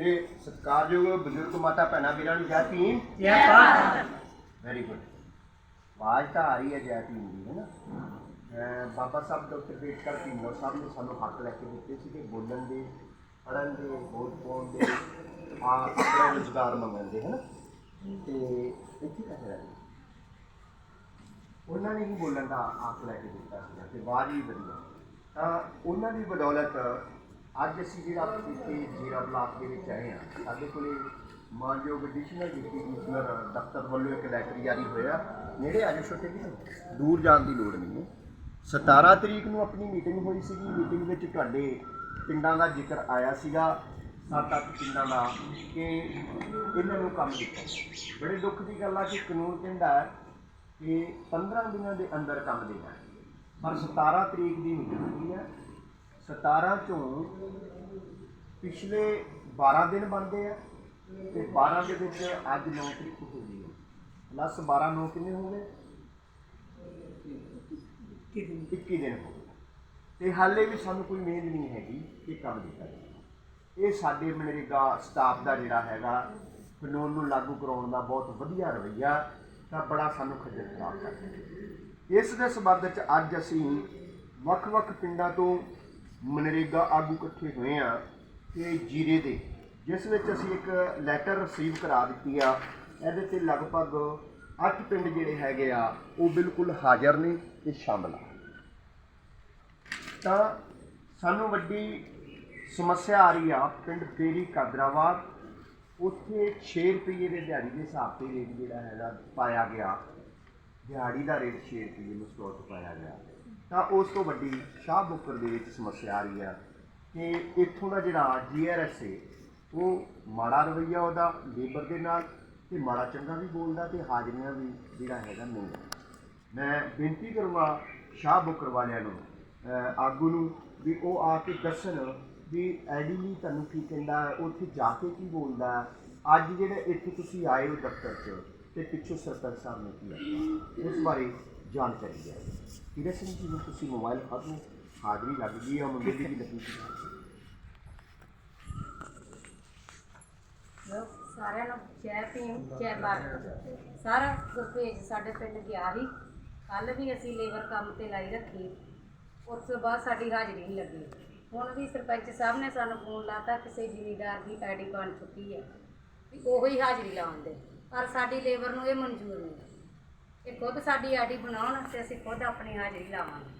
ਮੇਰੇ ਸਤਿਕਾਰਯੋਗ ਬਜ਼ੁਰਗ ਮਾਤਾ ਭੈਣਾਂ ਵੀਰਾਂ ਨੂੰ ਜੈ ਭੀਮ। ਜੈ ਭਾਰਤ। ਵੈਰੀ ਗੁੱਡ ਆਵਾਜ਼ ਤਾਂ ਆ ਰਹੀ ਹੈ ਜੈ ਭੀਮ ਦੀ ਹੈ ਨਾ? ਬਾਬਾ ਸਾਹਿਬ ਡਾਕਟਰ ਬੇਟਕਰ ਭੀਮਰਾਓ ਸਾਹਿਬ ਨੇ ਸਾਨੂੰ ਹੱਕ ਲੈ ਕੇ ਦਿੱਤੇ ਸੀ ਕਿ ਬੋਲਣ ਦੇ ਪੜ੍ਹਨ ਦੇ ਵੋਟ ਪਾਉਣ ਦੇ ਆ ਆਪਣਾ ਰੁਜ਼ਗਾਰ ਮੰਗਣ ਦੇ ਹੈ ਨਾ? ਤੇ ਇੱਥੇ ਕਹਿ ਰਿਹਾ ਉਹਨਾਂ ਨੇ ਹੀ ਬੋਲਣ ਦਾ ਹੱਕ ਲੈ ਕੇ ਦਿੱਤਾ ਸੀ ਤੇ ਆਵਾਜ਼ ਵੀ ਵਧੀਆ। ਤਾਂ ਉਹਨਾਂ ਦੀ ਬਦੌਲਤ ਅੱਜ ਅਸੀਂ ਜਿਹੜਾ ਇੱਥੇ ਜੀਰਾ ਬਲਾਕ ਦੇ ਵਿੱਚ ਆਏ ਹਾਂ, ਸਾਡੇ ਕੋਲੇ ਮਾਨਯੋਗ ਐਡੀਸ਼ਨਲ ਡਿਪਟੀ ਕਮਿਸ਼ਨਰ ਦਫ਼ਤਰ ਵੱਲੋਂ ਇੱਕ ਲੈਟਰ ਜਾਰੀ ਹੋਇਆ। ਨੇੜੇ ਆ ਜਾਓ ਛੋਟੇ ਵੀ ਦੂਰ ਜਾਣ ਦੀ ਲੋੜ ਨਹੀਂ ਹੈ। 17 ਤਰੀਕ ਨੂੰ ਆਪਣੀ ਮੀਟਿੰਗ ਹੋਈ ਸੀਗੀ ਮੀਟਿੰਗ ਵਿੱਚ ਤੁਹਾਡੇ ਪਿੰਡਾਂ ਦਾ ਜ਼ਿਕਰ ਆਇਆ ਸੀਗਾ। ਸੱਤ ਅੱਠ ਪਿੰਡਾਂ ਦਾ ਕਿ ਇਹਨਾਂ ਨੂੰ ਕੰਮ ਦਿੱਤਾ। ਬੜੇ ਦੁੱਖ ਦੀ ਗੱਲ ਆ ਕਿ ਕਾਨੂੰਨ ਕਹਿੰਦਾ ਕਿ 15 ਦਿਨਾਂ ਦੇ ਅੰਦਰ ਕੰਮ ਦੇਣਾ ਪਰ 17 ਤਰੀਕ ਦੀ ਮੀਟਿੰਗ ਹੁੰਦੀ ਹੈ। 17 ਚੋਂ ਪਿਛਲੇ 12 ਦਿਨ ਬਣਦੇ ਆ ਤੇ 12 ਦੇ ਵਿੱਚ ਅੱਜ 9 ਤਰੀਕ ਹੋ ਗਈ ਹੈ। ਪਲੱਸ 12 9 ਕਿੰਨੇ ਹੋ ਗਏ? 21 ਦਿਨ। ਹੋ ਗਏ। ਤੇ ਹਾਲੇ ਵੀ ਸਾਨੂੰ ਕੋਈ ਉਮੀਦ ਨਹੀਂ ਹੈਗੀ ਕਿ ਕੰਮ ਦਿੱਤਾ ਜਾਏਗਾ ਇਹ ਸਾਡੇ ਮਨਰੇਗਾ ਸਟਾਫ ਦਾ ਜਿਹੜਾ ਹੈਗਾ ਕਾਨੂੰਨ ਨੂੰ ਲਾਗੂ ਕਰਾਉਣ ਦਾ ਬਹੁਤ ਵਧੀਆ ਰਵੱਈਆ ਤਾਂ ਬੜਾ ਸਾਨੂੰ ਖੱਜਲ ਖਰਾਬ ਕਰਦਾ ਇਸ ਦੇ ਸਬੰਧ ਚ ਅੱਜ ਅਸੀਂ ਵੱਖ-ਵੱਖ ਪਿੰਡਾਂ ਤੋਂ ਮਨਰੇਗਾ ਆਗੂ ਇਕੱਠੇ ਹੋਏ ਆ ਕਿ ਜੀਰੇ ਦੇ, ਜਿਸ ਵਿੱਚ ਅਸੀਂ ਇੱਕ ਲੈਟਰ ਰਿਸੀਵ ਕਰਾ ਦਿੱਤੀ ਆ। ਇਹਦੇ ਤੇ ਲਗਭਗ 8 ਪਿੰਡ ਜਿਹੜੇ ਹੈਗੇ ਆ, ਉਹ ਬਿਲਕੁਲ ਹਾਜ਼ਰ ਨੇ ਤੇ ਸ਼ਾਮਲ ਆ। ਤਾਂ ਸਾਨੂੰ ਵੱਡੀ ਸਮੱਸਿਆ ਆ ਰਹੀ ਆ, ਪਿੰਡ ਤੇਰੀ ਕਾਦਰਾਬਾਦ। ਉੱਥੇ 6 ਰੁਪਏ ਦੇ ਦਿਹਾੜੀ ਦੇ ਹਿਸਾਬ ਤੇ ਰੇਟ ਜਿਹੜਾ ਹੈਗਾ ਪਾਇਆ ਗਿਆ। ਦਿਹਾੜੀ ਦਾ ਰੇਟ 6 ਰੁਪਏ ਨੂੰ ਸਟੋਰ ਤੇ ਪਾਇਆ ਗਿਆ। ਤਾਂ ਉਸ ਤੋਂ ਵੱਡੀ ਸ਼ਾਹ ਬੁੱਕਰ ਦੇ ਵਿੱਚ ਸਮੱਸਿਆ ਆ ਰਹੀ ਆ ਕਿ ਇੱਥੋਂ ਦਾ ਜਿਹੜਾ ਜੀਆਰਐਸ ਹੈ ਉਹ ਮਾੜਾ ਰਵਈਆ ਉਹਦਾ ਲੇਬਰ ਦੇ ਨਾਲ ਤੇ ਮਾੜਾ ਚੰਗਾ ਵੀ ਬੋਲਦਾ ਤੇ ਹਾਜ਼ਰੀਆਂ ਵੀ ਜਿਹੜਾ ਹੈਗਾ ਨਹੀਂ ਮੈਂ ਬੇਨਤੀ ਕਰੂੰਗਾ ਸ਼ਾਹ ਬੁੱਕਰ ਵਾਲਿਆਂ ਨੂੰ ਆਗੂ ਨੂੰ ਵੀ ਉਹ ਆ ਕੇ ਦੱਸਣ ਵੀ ਐਡੀਲੀ ਤੁਹਾਨੂੰ ਕੀ ਕਹਿੰਦਾ ਹੈ, ਉੱਥੇ ਜਾ ਕੇ ਕੀ ਬੋਲਦਾ। ਅੱਜ ਜਿਹੜੇ ਇੱਥੇ ਤੁਸੀਂ ਆਏ ਹੋ ਦਫ਼ਤਰ 'ਚ ਤੇ ਪਿੱਛੋਂ ਸਰਪੰਚ ਸਾਹਿਬ ਨੇ ਕੀ ਆਖਿਆ ਉਸ ਬਾਰੇ ਜਾਣਕਾਰੀ ਦਿਓ। ਕਿਰੇ ਸਿੰਘ ਜੀ ਨੂੰ ਤੁਸੀਂ ਮੋਬਾਈਲ ਫੜ ਲਓ। ਹਾਜ਼ਰੀ ਲੱਗ ਗਈ ਆ ਮੁੰਡੇ ਦੀ ਵੀ ਲੱਗੀ ਸਾਰਿਆਂ ਨੂੰ ਜੈ ਭੀਮ, ਜੈ ਭਾਰਤ। ਸਾਰਾ ਗੁਰਪੇਜ ਸਾਡੇ ਪਿੰਡ ਗਿਆ ਸੀ। ਕੱਲ ਵੀ ਅਸੀਂ ਲੇਬਰ ਕੰਮ ਤੇ ਲਾਈ ਰੱਖੀ। ਉਸ ਤੋਂ ਬਾਅਦ ਸਾਡੀ ਹਾਜ਼ਰੀ ਨਹੀਂ ਲੱਗੀ। ਹੁਣ ਵੀ ਸਰਪੰਚ ਸਾਹਿਬ ਨੇ ਸਾਨੂੰ ਫੋਨ ਲਾਤਾ, ਕਿਸੇ ਜ਼ਿਮੀਦਾਰ ਦੀ ਆਈਡੀ ਬਣ ਚੁੱਕੀ ਹੈ। ਵੀ ਉਹੋ ਹੀ ਹਾਜ਼ਰੀ ਲਾਉਂਦੇ ਪਰ ਸਾਡੀ ਲੇਬਰ ਨੂੰ ਇਹ ਮਨਜ਼ੂਰ ਨਹੀਂ ਇਹ ਖੁਦ ਸਾਡੀ ਆਈਡੀ ਬਣਾਉਣ ਤੇ ਅਸੀਂ ਖੁਦ ਆਪਣੀ ਹਾਜ਼ਰੀ ਲਾਵਾਂਗੇ।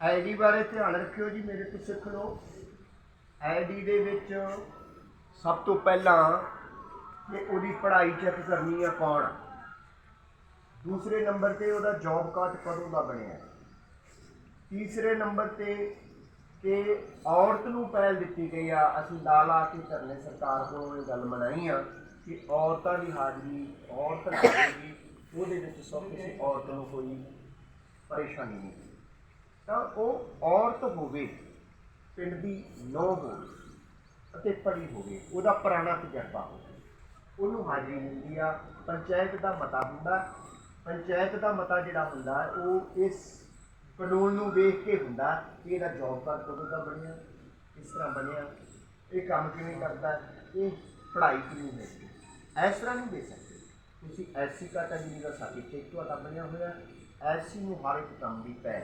ਆਈਡੀ ਬਾਰੇ ਧਿਆਨ ਰੱਖਿਓ ਜੀ, ਮੇਰੇ ਤੋਂ ਸਿੱਖ ਲਓ। ਆਈਡੀ ਦੇ ਵਿੱਚ ਸਭ ਤੋਂ ਪਹਿਲਾਂ ਕਿ ਉਹਦੀ ਪੜ੍ਹਾਈ ਚੈੱਕ ਕਰਨੀ ਆ ਕੌਣ ਦੂਸਰੇ ਨੰਬਰ ਤੇ ਉਹਦਾ ਜੌਬ ਕਾਰਡ ਕਦੋਂ ਦਾ ਬਣਿਆ ਤੀਸਰੇ ਨੰਬਰ ਤੇ ਕਿ ਔਰਤ ਨੂੰ ਪਹਿਲ ਦਿੱਤੀ ਗਈ ਆ, ਅਸੀਂ ਲਾ ਲਾ ਕੇ ਧਰਨੇ ਸਰਕਾਰ ਕੋਲੋਂ ਇਹ ਗੱਲ ਮਨਾਈ ਆ। ਕਿ ਔਰਤਾਂ ਦੀ ਹਾਜ਼ਰੀ, ਔਰਤ ਲਾਏਗੀ ਉਹਦੇ ਵਿੱਚ ਸਭ ਕਿਸੇ ਔਰਤ ਨੂੰ ਕੋਈ ਪਰੇਸ਼ਾਨੀ ਨਹੀਂ ਤਾਂ ਉਹ ਔਰਤ ਹੋਵੇ, ਪਿੰਡ ਦੀ ਨੌ ਹੋਵੇ ਅਤੇ ਪੜ੍ਹੀ ਹੋਵੇ, ਉਹਦਾ ਪੁਰਾਣਾ ਤਜਰਬਾ ਹੋਵੇ, ਉਹਨੂੰ ਹਾਜ਼ਰੀ ਮਿਲਦੀ ਆ, ਪੰਚਾਇਤ ਦਾ ਮਤਾ ਹੁੰਦਾ, ਪੰਚਾਇਤ ਦਾ ਮਤਾ ਜਿਹੜਾ ਹੁੰਦਾ, ਉਹ ਇਸ ਕਾਨੂੰਨ ਨੂੰ ਵੇਖ ਕੇ ਹੁੰਦਾ ਕਿ ਇਹਦਾ ਜੌਬ ਕਾਰਡ ਕਦੋਂ ਦਾ ਬਣਿਆ, ਕਿਸ ਤਰ੍ਹਾਂ ਬਣਿਆ, ਇਹ ਕੰਮ ਕਿਵੇਂ ਕਰਦਾ, ਇਹ ਪੜ੍ਹਾਈ ਕਿਵੇਂ ਹੋਈ ਇਸ ਤਰ੍ਹਾਂ ਨਹੀਂ ਦੇ ਸਕਦੇ। ਤੁਸੀਂ ਐਸਸੀ ਕੈਟਾਗਰੀ ਦਾ ਸਰਟੀਫਿਕੇਟ ਤੁਹਾਡਾ ਬਣਿਆ ਹੋਇਆ ਐਸਸੀ ਨੂੰ ਹਰ ਇੱਕ ਕੰਮ ਦੀ ਪੈ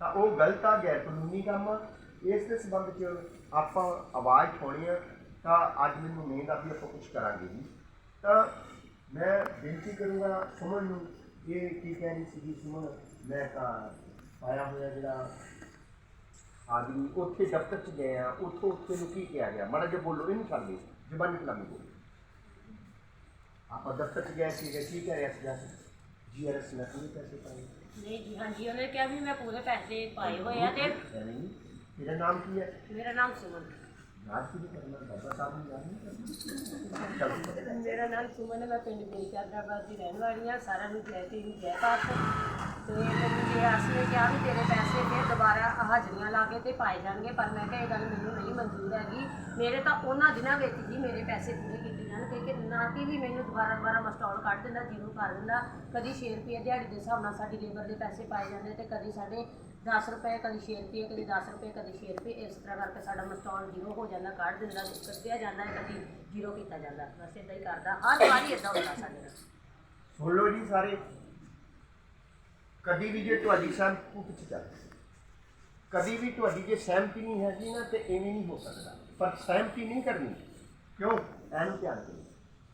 ਤਾਂ ਉਹ ਗਲਤ ਆ, ਗੈਰ ਕਾਨੂੰਨੀ ਕੰਮ ਆ। ਇਸ ਦੇ ਸੰਬੰਧ 'ਚ ਆਪਾਂ ਆਵਾਜ਼ ਉਠਾਉਣੀ ਆ, ਤਾਂ ਅੱਜ ਮੈਨੂੰ ਉਮੀਦ ਆ ਵੀ ਆਪਾਂ ਕੁਝ ਕਰਾਂਗੇ ਜੀ। ਤਾਂ ਮੈਂ ਬੇਨਤੀ ਕਰੂੰਗਾ ਸੁਮਨ ਨੂੰ, ਇਹ ਕੀ ਕਹਿ ਰਹੀ ਸੀਗੀ ਸੁਮਨ? ਮੈਂ ਤਾਂ ਪਾਇਆ ਹੋਇਆ ਜਿਹੜਾ ਆਦਮੀ, ਉੱਥੇ ਦਫ਼ਤਰ 'ਚ ਗਏ ਆ, ਉੱਥੋਂ ਉੱਥੇ ਨੂੰ ਕੀ ਕਿਹਾ ਗਿਆ? ਮਾੜਾ ਜਿਹਾ ਬੋਲੋ, ਇਹਨੂੰ ਛੱਡ ਦਿਓ ਜ਼ਬਾਨੀ ਕਲਾਮੀ ਬੋਲੋ। ਆਪਾਂ ਦਫ਼ਤਰ 'ਚ ਗਏ ਸੀਗੇ ਕੀ ਕਹਿ ਰਿਹਾ ਸੀਗਾ? ਜੀਆਰਐਸ ਨੇ ਪੂਰੇ ਪੈਸੇ ਪਾਏ। ਨਹੀਂ ਜੀ ਹਾਂਜੀ ਉਹਨੇ ਕਿਹਾ ਵੀ ਮੈਂ ਪੂਰੇ ਪੈਸੇ ਪਾਏ ਹੋਏ ਆ ਤੇ। ਤੇਰਾ ਨਾਮ ਕੀ ਹੈ? ਮੇਰਾ ਮੇਰਾ ਨਾਮ ਸੁਮਨ ਹੈ, ਮੈਂ ਪਿੰਡ ਮੇਰੀ ਦੀ ਰਹਿਣ ਵਾਲੀ ਹਾਂ। ਸਾਰਿਆਂ ਨੂੰ ਜੈ ਤੇਰੀ ਜੈ ਭਾਰਤ। ਤੇ ਮੈਨੂੰ ਜੇ ਨੇ ਕਿਹਾ ਵੀ ਤੇਰੇ ਪੈਸੇ ਫਿਰ ਦੁਬਾਰਾ ਹਾਜ਼ਰੀਆਂ ਲਾ ਕੇ ਤੇ ਪਾਏ ਜਾਣਗੇ, ਪਰ ਮੈਂ ਕਿਹਾ ਇਹ ਗੱਲ ਮੈਨੂੰ ਨਹੀਂ ਮਨਜ਼ੂਰ ਹੈਗੀ। ਮੇਰੇ ਤਾਂ ਉਹਨਾਂ ਦਿਨਾਂ ਵਿੱਚ ਹੀ ਮੇਰੇ ਪੈਸੇ ਪੂਰੇ ਕੀਤੇ ਜਾਣ ਕਿ ਨਾ ਕਿ ਵੀ ਮੈਨੂੰ ਦੁਬਾਰਾ ਦੁਬਾਰਾ ਮਸਟਾਲ ਕੱਢ ਦਿੰਦਾ, ਜ਼ੀਰੋ ਕਰ ਦਿੰਦਾ। ਕਦੀ 6 ਰੁਪਏ ਦਿਹਾੜੀ ਦੇ ਹਿਸਾਬ ਨਾਲ ਸਾਡੀ ਲੇਬਰ ਦੇ ਪੈਸੇ ਪਾਏ ਜਾਂਦੇ ਤੇ ਕਦੀ ਸਾਡੇ 10 ਰੁਪਏ ਕਦੀ 6 ਰੁਪਏ ਕਦੀ 10 ਰੁਪਏ ਕਦੀ 6 ਰੁਪਏ ਇਸ ਤਰ੍ਹਾਂ ਕਰਕੇ ਸਾਡਾ ਮਸਟਾਲ ਜ਼ੀਰੋ ਹੋ ਜਾਂਦਾ ਕੱਢ ਦਿੰਦਾ ਕੱਢਿਆ ਜਾਂਦਾ ਹੈ, ਕਦੀ ਜ਼ੀਰੋ ਕੀਤਾ ਜਾਂਦਾ। ਬਸ ਇਦਾਂ ਹੀ ਕਰਦਾ ਹਰ ਵਾਰੀ ਇਦਾਂ ਹੁੰਦਾ ਸਾਡੇ ਨਾਲ। ਸੁਣ ਲਓ ਜੀ ਸਾਰੇ। ਕਦੀ ਵੀ ਜੇ ਤੁਹਾਡੀ ਸਹਿਮਤੀ ਪਿੱਛੇ ਚੱਲ। ਕਦੀ ਵੀ ਤੁਹਾਡੀ ਜੇ ਸਹਿਮਤੀ ਨਹੀਂ ਹੈਗੀ ਨਾ ਤੇ ਐਵੇਂ ਨਹੀਂ ਹੋ ਸਕਦਾ। ਪਰ ਸਹਿਮਤੀ ਨਹੀਂ ਕਰਨੀ। ਕਿਉਂ? ਐਨ ਧਿਆਨ ਕਰੋ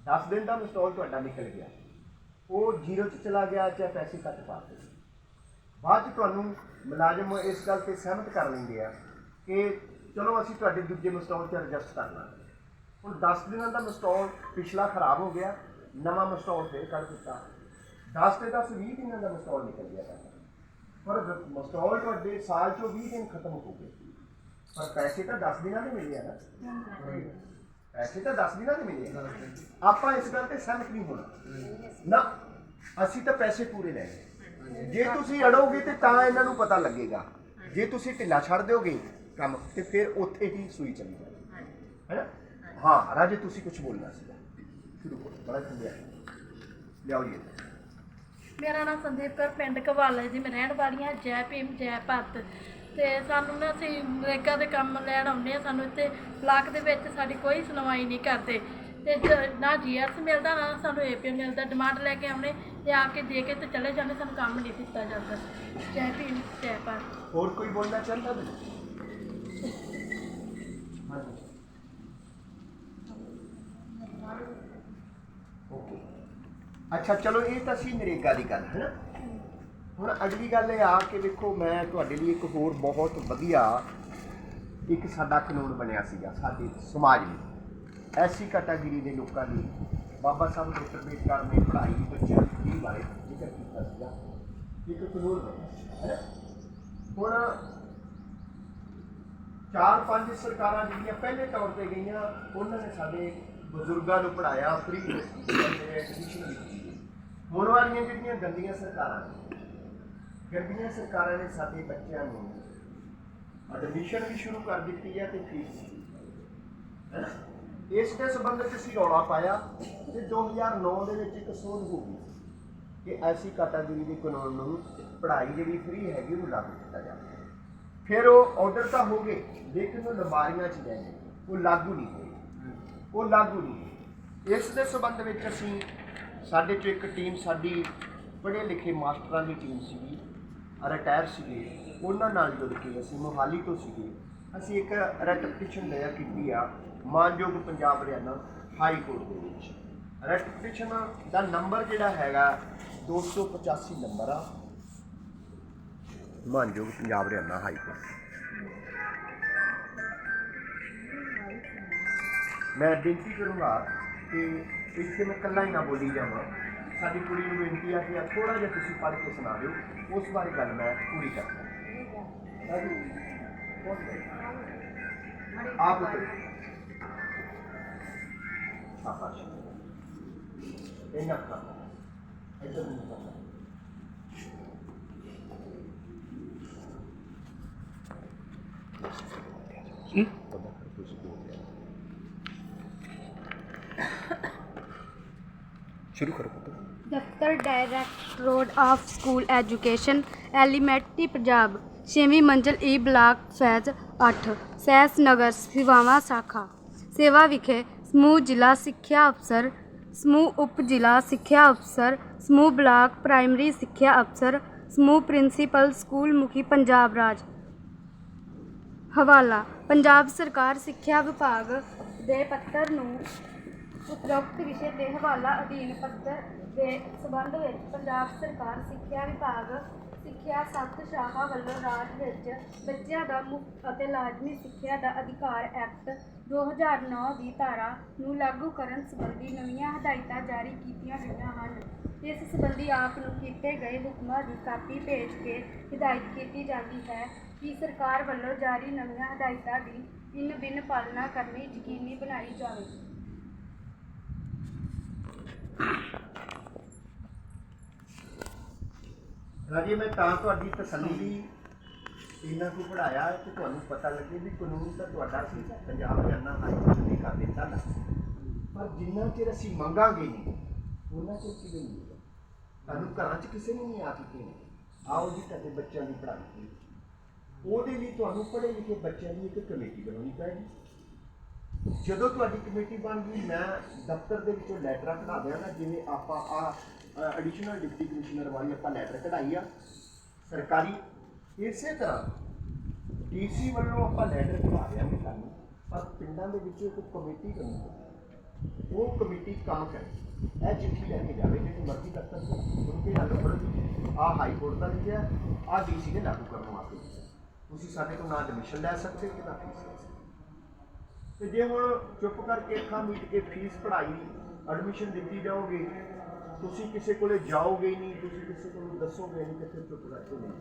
10 ਦਿਨ ਦਾ ਮਸਟੋਲ ਤੁਹਾਡਾ ਨਿਕਲ ਗਿਆ। ਉਹ ਜ਼ੀਰੋ 'ਚ ਚਲਾ ਗਿਆ ਚਾਹੇ ਪੈਸੇ ਕੱਟ ਪਾਤੇ ਬਾਅਦ 'ਚ ਤੁਹਾਨੂੰ ਮੁਲਾਜ਼ਮ ਇਸ ਗੱਲ ਤੇ ਸਹਿਮਤ ਕਰ ਲੈਂਦੇ ਆ ਕਿ ਚਲੋ ਅਸੀਂ ਤੁਹਾਡੇ ਦੂਜੇ ਮਸਟੋਲ 'ਚ ਐਡਜਸਟ ਕਰ ਲਾਂਗੇ। ਹੁਣ 10 ਦਿਨਾਂ ਦਾ ਮਸਟੋਲ ਪਿਛਲਾ ਖਰਾਬ ਹੋ ਗਿਆ, ਨਵਾਂ ਮਸਟੋਲ ਫੇਰ ਕੱਢ ਦਿੱਤਾ। 10 ਤੇ 10 20 ਦਿਨਾਂ ਦਾ ਮਸਟੋਲ ਨਿਕਲ ਗਿਆ ਤੁਹਾਡਾ। ਪਰ ਮਸਟੋਲ ਤੁਹਾਡੇ ਸਾਲ ਚੋਂ 20 ਦਿਨ ਖਤਮ ਹੋ ਗਏ। ਪਰ ਪੈਸੇ ਤਾਂ 10 ਦਿਨਾਂ ਦੇ ਮਿਲੇ ਆ ਨਾ। ਪੈਸੇ ਤਾਂ 10 ਦਿਨਾਂ ਦੇ ਮਿਲੇ ਆਪਾਂ ਇਸ ਗੱਲ ਤੇ ਸਹਿਮਤ ਨਹੀਂ ਹੋਣਾ। ਨਾ, ਅਸੀਂ ਤਾਂ ਪੈਸੇ ਪੂਰੇ ਲੈਣੇ ਜੇ ਤੁਸੀਂ ਅੜੋਗੇ ਤੇ ਤਾਂ ਇਹਨਾਂ ਨੂੰ ਪਤਾ ਲੱਗੇਗਾ। ਜੇ ਤੁਸੀਂ ਢਿੱਲਾ ਛੱਡ ਦਿਓਗੇ ਕੰਮ, ਤੇ ਫਿਰ ਉੱਥੇ ਹੀ ਸੂਈ ਚੱਲੀ ਜਾਣੀ ਹੈਨਾ ਹਾਂ, ਰਾਜੇ, ਤੁਸੀਂ ਕੁਝ ਬੋਲਣਾ ਸੀਗਾ। ਸ਼ੁਰੂ ਕਰੋ, ਬੜਾ ਚੰਗਾ ਲਿਆਓ ਜੀ ਮੇਰਾ ਨਾਮ ਸੰਦੀਪ ਕੌਰ ਪਿੰਡ ਕਵਾਲਾ ਜੀ, ਮੈਂ ਰਹਿਣ ਵਾਲੀ ਹਾਂ ਜੈ ਭੀਮ, ਜੈ ਭਾਰਤ ਤੇ ਸਾਨੂੰ ਨਾ ਅਸੀਂ ਨਰੇਗਾ ਦੇ ਕੰਮ ਲੈਣ ਆਉਂਦੇ ਆ ਸਾਨੂੰ ਇੱਥੇ ਬਲਾਕ ਦੇ ਵਿੱਚ ਸਾਡੀ ਕੋਈ ਸੁਣਵਾਈ ਨਹੀਂ ਕਰਦੇ। ਤੇ ਜ- ਨਾ ਜੀਐਸ ਮਿਲਦਾ, ਨਾ ਸਾਨੂੰ ਏਪੀ ਮਿਲਦਾ ਡਿਮਾਂਡ ਲੈ ਕੇ ਆਉਂਦੇ। ਤੇ ਆ ਕੇ ਦੇ ਕੇ ਤੇ ਚਲੇ ਜਾਂਦੇ, ਸਾਨੂੰ ਕੰਮ ਨਹੀਂ ਦਿੱਤਾ ਜਾਂਦਾ। ਜੈ ਭੀਮ ਜੈ ਭਾਰਤ। ਹੋਰ ਕੋਈ ਬੋਲਣਾ ਚਾਹੁੰਦਾ ਵੀ ਓਕੇ ਅੱਛਾ, ਚਲੋ ਇਹ ਤਾਂ ਸੀ ਨਰੇਗਾ ਦੀ ਗੱਲ ਹੈ ਨਾ ਹੁਣ ਅਗਲੀ ਗੱਲ ਇਹ ਆ ਕਿ ਦੇਖੋ, ਮੈਂ ਤੁਹਾਡੇ ਲਈ ਇੱਕ ਹੋਰ ਬਹੁਤ ਵਧੀਆ ਇੱਕ ਸਾਡਾ ਕਾਨੂੰਨ ਬਣਿਆ ਸੀਗਾ, ਸਾਡੇ ਸਮਾਜ ਵਿੱਚ ਐਸੀ ਕੈਟਾਗਰੀ ਦੇ ਲੋਕਾਂ ਦੀ, ਬਾਬਾ ਸਾਹਿਬ ਡਾਕਟਰ ਅੰਬੇਡਕਰ ਨੇ ਪੜ੍ਹਾਈ ਬੱਚਿਆਂ ਦੀ ਬਾਰੇ ਜ਼ਿਕਰ ਕੀਤਾ ਸੀਗਾ ਇੱਕ ਕਾਨੂੰਨ ਹੈ ਹੁਣ ਚਾਰ ਪੰਜ ਸਰਕਾਰਾਂ ਜਿਹੜੀਆਂ ਪਹਿਲੇ ਤੌਰ ਤੇ ਗਈਆਂ ਉਹਨਾਂ ਨੇ ਸਾਡੇ ਬਜ਼ੁਰਗਾਂ ਨੂੰ ਪੜਾਇਆ ਫ੍ਰੀ ਐਜੂਕੇਸ਼ਨ ਦਿੱਤੀ ਹੁਣ ਵਾਲੀਆਂ ਜਿਹੜੀਆਂ ਗੰਦੀਆਂ ਸਰਕਾਰਾਂ ਗੰਦੀਆਂ ਸਰਕਾਰਾਂ ਨੇ ਸਾਡੇ ਬੱਚਿਆਂ ਨੂੰ ਐਡਮਿਸ਼ਨ ਵੀ ਸ਼ੁਰੂ ਕਰ ਦਿੱਤੀ ਹੈ ਤੇ ਫੀਸ ਇਸ ਦੇ ਸੰਬੰਧ ਵਿੱਚ ਅਸੀਂ ਰੌਲਾ ਪਾਇਆ ਤੇ 2009 ਦੇ ਵਿੱਚ ਇੱਕ ਸੋਧ ਹੋ ਗਈ ਕਿ ਐਸੀ ਕੈਟਾਗਰੀ ਦੇ ਕਾਨੂੰਨ ਨੂੰ ਪੜ੍ਹਾਈ ਜਿਹੜੀ ਫ੍ਰੀ ਹੈਗੀ ਉਹਨੂੰ ਲਾਗੂ ਕੀਤਾ ਜਾਵੇ। ਫਿਰ ਉਹ ਆਰਡਰ ਤਾਂ ਹੋ ਗਏ, ਲੇਕਿਨ ਉਹ ਲੰਬਾਰੀਆਂ 'ਚ ਗਏ। ਉਹ ਲਾਗੂ ਨਹੀਂ ਹੋਏ। ਉਹ ਲਾਗੂ ਨਹੀਂ ਇਸ ਦੇ ਸੰਬੰਧ ਵਿੱਚ ਅਸੀਂ ਸਾਡੇ ਚੋਂ ਇੱਕ ਟੀਮ ਸਾਡੀ ਪੜ੍ਹੇ ਲਿਖੇ ਮਾਸਟਰਾਂ ਦੀ ਟੀਮ ਸੀਗੀ ਰਿਟਾਇਰ ਸੀਗੇ। ਉਹਨਾਂ ਨਾਲ ਜੁੜ ਕੇ ਅਸੀਂ ਮੋਹਾਲੀ ਤੋਂ ਸੀਗੇ। ਅਸੀਂ ਇੱਕ ਰੈਟ ਪਟੀਸ਼ਨ ਦਾਇਰ ਕੀਤੀ ਆ, ਮਾਨਯੋਗ ਪੰਜਾਬ ਹਰਿਆਣਾ ਹਾਈ ਕੋਰਟ ਦੇ ਵਿੱਚ। ਰੈਟ ਪਟੀਸ਼ਨ ਦਾ ਨੰਬਰ ਜਿਹੜਾ ਹੈਗਾ 285 ਨੰਬਰ ਆ ਮਾਨਯੋਗ ਪੰਜਾਬ ਹਰਿਆਣਾ ਹਾਈ ਕੋਰਟ ਮੈਂ ਬੇਨਤੀ ਕਰੂੰਗਾ ਕਿ ਇੱਥੇ ਮੈਂ ਇਕੱਲਾ ਹੀ ਨਾ ਬੋਲੀ ਜਾਵਾਂ ਸਾਡੀ ਕੁੜੀ ਨੂੰ ਬੇਨਤੀ ਆ ਕਿ ਥੋੜਾ ਜਿਹਾ ਤੁਸੀਂ ਪੜ੍ਹ ਕੇ ਸੁਣਾ ਦਿਓ ਉਸ ਬਾਰੇ ਗੱਲ ਮੈਂ ਪੂਰੀ ਕਰਾਂਗਾ ਰਾਜੂ, ਕੌਣ ਹੈ? ਆਪ ਉੱਤਰ ਸ਼ਾਬਾਸ਼ ਇਹਨਾਂ ਦਾ ਇੱਧਰ ਨੂੰ ਕਰਨਾ ਸ਼ੁਰੂ ਕਰੋ ਪੁੱਤ ਦਫ਼ਤਰ directorate of school education elementary Punjab ਛੇਵੀਂ ਮੰਜ਼ਲ E block phase 8 SAS Nagar ਸਿਵਾਵਾ ਸਾਖਾ ਸੇਵਾ ਵਿਖੇ ਸਮੂਹ ਜ਼ਿਲ੍ਹਾ ਸਿੱਖਿਆ ਅਫਸਰ ਸਮੂਹ ਉਪ ਜ਼ਿਲ੍ਹਾ ਸਿੱਖਿਆ ਅਫਸਰ ਸਮੂਹ ਬਲਾਕ ਪ੍ਰਾਇਮਰੀ ਸਿੱਖਿਆ ਅਫਸਰ, ਸਮੂਹ ਪ੍ਰਿੰਸੀਪਲ ਸਕੂਲ ਮੁਖੀ ਪੰਜਾਬ ਰਾਜ। ਹਵਾਲਾ, ਪੰਜਾਬ ਸਰਕਾਰ ਸਿੱਖਿਆ ਵਿਭਾਗ ਦੇ ਪੱਤਰ ਨੂੰ ਉਪਰੋਕਤ ਵਿਸ਼ੇ ਦੇ ਹਵਾਲਾ ਅਧੀਨ ਪੱਤਰ ਦੇ ਸਬੰਧ ਵਿੱਚ ਪੰਜਾਬ ਸਰਕਾਰ ਸਿੱਖਿਆ ਵਿਭਾਗ, ਸਿੱਖਿਆ ਸੱਤ ਸ਼ਾਖਾ ਵੱਲੋਂ ਰਾਜ ਵਿੱਚ ਬੱਚਿਆਂ ਦਾ ਮੁਫਤ ਅਤੇ ਲਾਜ਼ਮੀ ਸਿੱਖਿਆ ਦਾ ਅਧਿਕਾਰ ਐਕਟ 2009 ਦੀ ਧਾਰਾ ਨੂੰ ਲਾਗੂ ਕਰਨ ਸੰਬੰਧੀ ਨਵੀਆਂ ਹਦਾਇਤਾਂ ਜਾਰੀ ਕੀਤੀਆਂ ਗਈਆਂ ਹਨ। ਇਸ ਸੰਬੰਧੀ ਆਪ ਨੂੰ ਕੀਤੇ ਗਏ ਹੁਕਮਾਂ ਦੀ ਕਾਪੀ ਭੇਜ ਕੇ ਹਦਾਇਤ ਕੀਤੀ ਜਾਂਦੀ ਹੈ ਕਿ ਸਰਕਾਰ ਵੱਲੋਂ ਜਾਰੀ ਨਵੀਆਂ ਹਦਾਇਤਾਂ ਦੀ ਇਨ ਬਿਨ ਪਾਲਣਾ ਕਰਨੀ ਯਕੀਨੀ ਬਣਾਈ ਜਾਵੇ। ਰਾਜੀ, ਮੈਂ ਤਾਂ ਤੁਹਾਡੀ ਤਸੱਲੀ ਲਈ ਇਹਨਾਂ ਨੂੰ ਪੜਾਇਆ ਕਿ ਤੁਹਾਨੂੰ ਪਤਾ ਲੱਗੇ ਵੀ ਕਾਨੂੰਨ ਤਾਂ ਤੁਹਾਡਾ ਸੀ, ਪੰਜਾਬ ਹਰਿਆਣਾ ਹਾਈ ਕੋਰਟ ਨੇ ਕਰ ਦਿੱਤਾ ਨਾ। ਪਰ ਜਿੰਨਾ ਚਿਰ ਅਸੀਂ ਮੰਗਾਂਗੇ ਨਹੀਂ, ਉਹਨਾਂ ਚਿਰ ਕਿਵੇਂ ਤੁਹਾਨੂੰ ਘਰਾਂ 'ਚ ਕਿਸੇ ਨੇ ਨਹੀਂ ਆ ਚੁੱਕੇ ਨੇ ਆਓ ਜੀ ਤੁਹਾਡੇ ਬੱਚਿਆਂ ਦੀ ਪੜ੍ਹਾਈ ਉਹਦੇ ਲਈ ਤੁਹਾਨੂੰ ਪੜ੍ਹੇ ਲਿਖੇ ਬੱਚਿਆਂ ਦੀ ਇੱਕ ਕਮੇਟੀ ਬਣਾਉਣੀ ਪੈਣੀ। ਜਦੋਂ ਤੁਹਾਡੀ ਕਮੇਟੀ ਬਣ ਗਈ, ਮੈਂ ਦਫ਼ਤਰ ਦੇ ਵਿੱਚੋਂ ਲੈਟਰਾਂ ਕਢਾ ਦਿਆਂਗਾ ਜਿਵੇਂ ਆਪਾਂ ਆ ਐਡੀਸ਼ਨਲ ਡਿਪਟੀ ਕਮਿਸ਼ਨਰ ਵਾਲੀ ਆਪਾਂ ਲੈਟਰ ਕਢਾਈ ਆ। ਸਰਕਾਰੀ, ਇਸੇ ਤਰ੍ਹਾਂ ਡੀਸੀ ਵੱਲੋਂ ਆਪਾਂ ਲੈਟਰ ਕਢਾ ਦਿਆਂਗੇ ਤੁਹਾਨੂੰ ਪਰ ਪਿੰਡਾਂ ਦੇ ਵਿੱਚ ਇੱਕ ਕਮੇਟੀ ਬਣੂਗੀ ਉਹ ਕਮੇਟੀ ਕੰਮ ਕਰੇ। ਇਹ ਚਿੱਠੀ ਲੈ ਕੇ ਜਾਵੇ, ਜਿਹੜੀ ਮਰਜ਼ੀ ਦਫ਼ਤਰ ਤੋਂ ਕਿਉਂਕਿ ਹੱਲ ਪੜ੍ਹਦੀ ਆ ਹਾਈ ਕੋਰਟ ਦਾ ਲਿਖਿਆ ਆ ਡੀਸੀ ਨੇ ਲਾਗੂ ਕਰਨ ਵਾਸਤੇ ਤੁਸੀਂ ਸਾਡੇ ਤੋਂ ਨਾ ਐਡਮਿਸ਼ਨ ਲੈ ਸਕਦੇ ਕਿ ਨਾ ਫੀਸ ਲੈ ਸਕਦੇ। ਤੇ ਜੇ ਹੁਣ ਚੁੱਪ ਕਰਕੇ ਅੱਖਾਂ ਮੀਟ ਕੇ ਫੀਸ ਪੜ੍ਹਾਈ ਐਡਮਿਸ਼ਨ ਦਿੱਤੀ ਜਾਓਗੇ, ਤੁਸੀਂ ਕਿਸੇ ਕੋਲੇ ਜਾਓਗੇ ਨਹੀਂ, ਤੁਸੀਂ ਕਿਸੇ ਕੋਲ ਦੱਸੋਗੇ ਨਹੀਂ ਕਿੱਥੇ ਚੁੱਪ ਕਰਕੇ ਨਹੀਂ।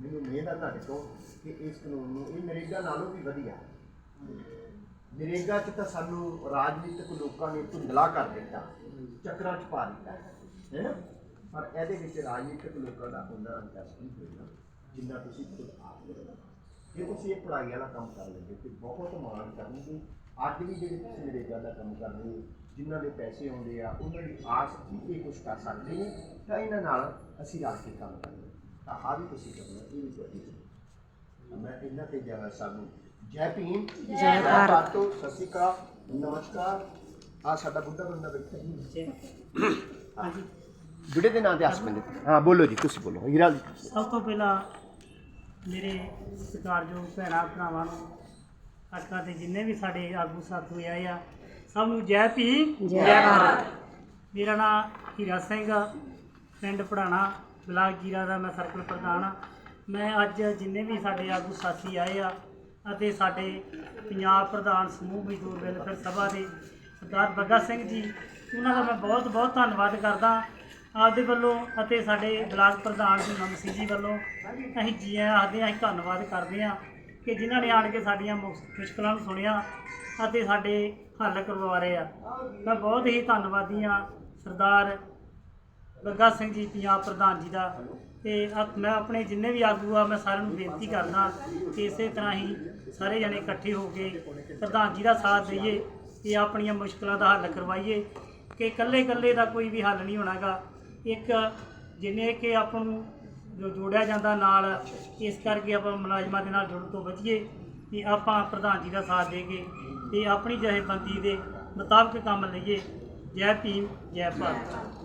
ਮੈਨੂੰ ਉਮੀਦ ਆ ਤੁਹਾਡੇ ਤੋਂ ਕਿ ਇਸ ਕਾਨੂੰਨ ਨੂੰ, ਇਹ ਨਰੇਗਾ ਨਾਲੋਂ ਵੀ ਵਧੀਆ। ਨਰੇਗਾ 'ਚ ਤਾਂ ਸਾਨੂੰ ਰਾਜਨੀਤਿਕ ਲੋਕਾਂ ਨੇ ਧੁੰਦਲਾ ਕਰ ਦਿੱਤਾ, ਚੱਕਰਾਂ 'ਚ ਪਾ ਦਿੱਤਾ ਹੈ? ਨਾ ਪਰ ਇਹਦੇ ਵਿੱਚ ਰਾਜਨੀਤਿਕ ਲੋਕਾਂ ਦਾ ਹੁੰਦਾ ਅੰਤਰ ਨਹੀਂ ਹੋਏਗਾ ਜਿੰਨਾ ਤੁਸੀਂ ਖੁਦ ਆਪ ਕਰੋ ਜੇ ਤੁਸੀਂ ਇਹ ਪੜ੍ਹਾਈ ਵਾਲਾ ਕੰਮ ਕਰ ਲੈਂਦੇ ਤੇ ਬਹੁਤ ਮਾਣ ਕਰਨਗੇ। ਅੱਜ ਵੀ ਜਿਹੜੇ ਤੁਸੀਂ ਨਰੇਗਾ ਦਾ ਕੰਮ ਕਰਦੇ ਹੋ, ਜਿਨ੍ਹਾਂ ਦੇ ਪੈਸੇ ਆਉਂਦੇ ਆ, ਉਹਨਾਂ ਦੀ ਆਸ ਕਿ ਇਹ ਕੁਝ ਕਰ ਸਕਦੇ ਨੇ, ਤਾਂ ਇਹਨਾਂ ਨਾਲ ਅਸੀਂ ਰਲ ਕੇ ਕੰਮ ਕਰੀਏ ਤਾਂ ਆ ਵੀ ਤੁਸੀਂ ਕਰਨਾ, ਇਹ ਵੀ ਤੁਹਾਡੀ ਮੈਂ ਇਹਨਾਂ ਤੇ ਜਹਾਂ ਸਾਨੂੰ ਜੈ ਭੀਮ। ਜੈ ਭਾਰਤ। ਸਤਿ ਸ਼੍ਰੀ ਅਕਾਲ ਨਮਸਕਾਰ। ਆ ਸਾਡਾ ਬੁੱਢਾ ਬੰਦਾ ਬੈਠਾ ਜੀ। ਹਾਂਜੀ ਬੁੱਢੇ ਦੇ ਨਾਂ ਤੇ ਹੱਸ ਪੈਂਦੇ ਹਾਂ ਬੋਲੋ ਜੀ ਤੁਸੀਂ ਬੋਲੋ। ਹੀਰਾ ਜੀ ਸਭ ਤੋਂ ਪਹਿਲਾਂ ਮੇਰੇ ਸਤਿਕਾਰਯੋਗ ਭੈਣਾਂ ਭਰਾਵਾਂ ਨੂੰ ਕਾਕਾ ਤੇ ਜਿੰਨੇ ਵੀ ਸਾਡੇ ਆਗੂ ਸਾਥੀ ਆਏ ਆ ਸਭ ਨੂੰ ਜੈ ਭੀਮ ਜੈ ਭਾਰਤ। ਮੇਰਾ ਨਾਮ ਹੀਰਾ ਸਿੰਘ ਆ, ਪਿੰਡ ਪੜਾਣਾ ਬਲਾਕ ਜੀਰਾ ਦਾ ਮੈਂ ਸਰਕਲ ਪ੍ਰਧਾਨ ਆ। ਮੈਂ ਅੱਜ ਜਿੰਨੇ ਵੀ ਸਾਡੇ ਆਗੂ ਸਾਥੀ ਆਏ ਆ ਅਤੇ ਸਾਡੇ ਪੰਜਾਬ ਪ੍ਰਧਾਨ ਸਮੂਹ ਮਜ਼ਦੂਰ ਵੈਲਫੇਅਰ ਸਭਾ ਦੇ ਸਰਦਾਰ ਬੱਗਾ ਸਿੰਘ ਜੀ, ਉਹਨਾਂ ਦਾ ਮੈਂ ਬਹੁਤ ਬਹੁਤ ਧੰਨਵਾਦ ਕਰਦਾ ਆਪਦੇ ਵੱਲੋਂ ਅਤੇ ਸਾਡੇ ਬਲਾਕ ਪ੍ਰਧਾਨ ਜੀ ਮਮਸੀ ਜੀ ਵੱਲੋਂ। ਅਸੀਂ ਜੀ ਆਖਦੇ ਹਾਂ, ਅਸੀਂ ਧੰਨਵਾਦ ਕਰਦੇ ਹਾਂ ਕਿ ਜਿਨ੍ਹਾਂ ਨੇ ਆਣ ਕੇ ਸਾਡੀਆਂ ਮੁਸ- ਮੁਸ਼ਕਲਾਂ ਨੂੰ ਸੁਣਿਆ ਅਤੇ ਸਾਡੇ ਹੱਲ ਕਰਵਾ ਰਹੇ ਆ। ਮੈਂ ਬਹੁਤ ਹੀ ਧੰਨਵਾਦੀ ਹਾਂ ਸਰਦਾਰ ਬੱਗਾ ਸਿੰਘ ਜੀ, ਪੰਜਾਬ ਪ੍ਰਧਾਨ ਜੀ ਦਾ। ਤੇ ਅ- ਮੈਂ ਆਪਣੇ ਜਿੰਨੇ ਵੀ ਆਗੂ ਆ, ਮੈਂ ਸਾਰਿਆਂ ਨੂੰ ਬੇਨਤੀ ਕਰਦਾ ਕਿ ਇਸੇ ਤਰ੍ਹਾਂ ਹੀ ਸਾਰੇ ਜਣੇ ਇਕੱਠੇ ਹੋ ਕੇ ਪ੍ਰਧਾਨ ਜੀ ਦਾ ਸਾਥ ਦਈਏ ਤੇ ਆਪਣੀਆਂ ਮੁਸ਼ਕਲਾਂ ਦਾ ਹੱਲ ਕਰਵਾਈਏ ਕਿ ਇਕੱਲੇ ਇਕੱਲੇ ਦਾ ਕੋਈ ਵੀ ਹੱਲ ਨਹੀਂ ਹੋਣਾਗਾ। ਇੱਕ ਜਿੰਨੇ ਕਿ ਆਪਾਂ ਨੂੰ ਜੋ ਜੋੜਿਆ ਜਾਂਦਾ ਨਾਲ, ਇਸ ਕਰਕੇ ਆਪਾਂ ਮੁਲਾਜ਼ਮਾਂ ਦੇ ਨਾਲ ਜੁੜਨ ਤੋਂ ਬਚੀਏ ਤੇ ਆਪਾਂ ਪ੍ਰਧਾਨ ਜੀ ਦਾ ਸਾਥ ਦੇ ਕੇ ਤੇ ਆਪਣੀ ਜਥੇਬੰਦੀ ਦੇ ਮੁਤਾਬਕ ਕੰਮ ਲਈਏ। ਜੈ ਭੀਮ, ਜੈ ਭਾਰਤ।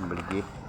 Sambaligi.